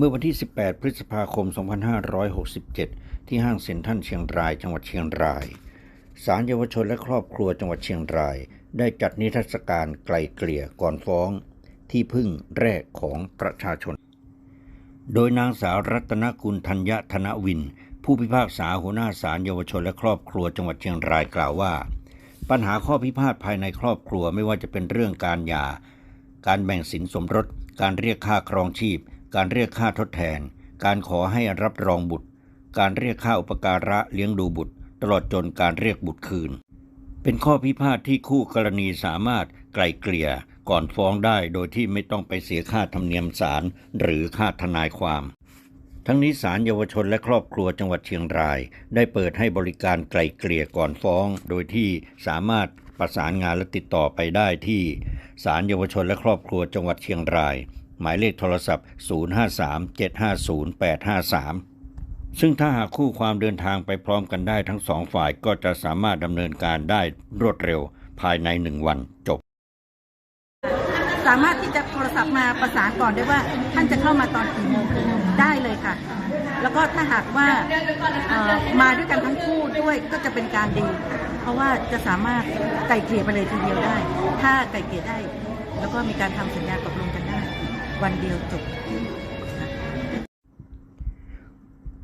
เมื่อวันที่ 18 พฤษภาคม 2567 ที่ห้างเซ็นทรัลเชียงราย จังหวัดเชียงรายศาลเยาวชนและครอบครัวจังหวัดเชียงราย ได้จัดนิทรรศการไกลเกลี่ยก่อนฟ้อง ที่พึ่งแรกของประชาชน โดยนางสาวรัตนกุลธัญญธนวิน ผู้พิพากษาหัวหน้าศาลเยาวชนและครอบครัวจังหวัดเชียงรายกล่าวว่า ปัญหาข้อพิพาทภายในครอบครัวไม่ว่าจะเป็นเรื่องการหย่า การแบ่งสินสมรส การเรียกค่าครองชีพ การเรียกค่าทดแทน การขอให้รับรองบุตร การเรียกค่าอุปการะเลี้ยงดูบุตร ตลอดจนการเรียกบุตรคืน เป็นข้อพิพาทที่คู่กรณีสามารถไกล่เกลี่ยก่อนฟ้องได้โดยที่ไม่ต้องไปเสียค่าธรรมเนียมศาลหรือค่าทนายความ ทั้งนี้ศาลเยาวชนและครอบครัวจังหวัดเชียงราย ได้เปิดให้บริการไกล่เกลี่ยก่อนฟ้อง โดยที่สามารถประสานงานและติดต่อไปได้ที่ศาลเยาวชนและครอบครัวจังหวัดเชียงราย หมายเลขโทรศัพท์ 053-750-853 ซึ่งถ้าหากคู่ความเดินทางไปพร้อมกันได้ทั้งสองฝ่ายก็จะสามารถดำเนินการได้รวดเร็วภายในหนึ่งวันจบ สามารถที่จะโทรศัพท์มาประสานก่อนได้ว่าท่านจะเข้ามาตอนกี่โมงได้เลยค่ะ แล้วก็ถ้าหากว่าออมาด้วยกันทั้งคู่ด้วยก็จะเป็นการดี เพราะว่าจะสามารถไก่เกลี่ยไปเลยทีเดียวได้ ถ้าไก่เกลี่ยได้ แล้วก็มีการทำสัญญาตกลงกันได้ วันเดียวจบ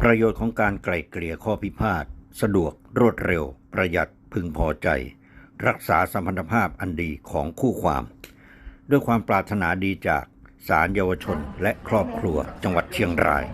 ประโยชน์ของการไกล่เกลี่ยข้อพิพาท สะดวกรวดเร็ว ประหยัดพึงพอใจ รักษาสัมพันธภาพอันดีของคู่ความ ด้วยความปรารถนาดีจากศาลเยาวชนและครอบครัวจังหวัดเชียงราย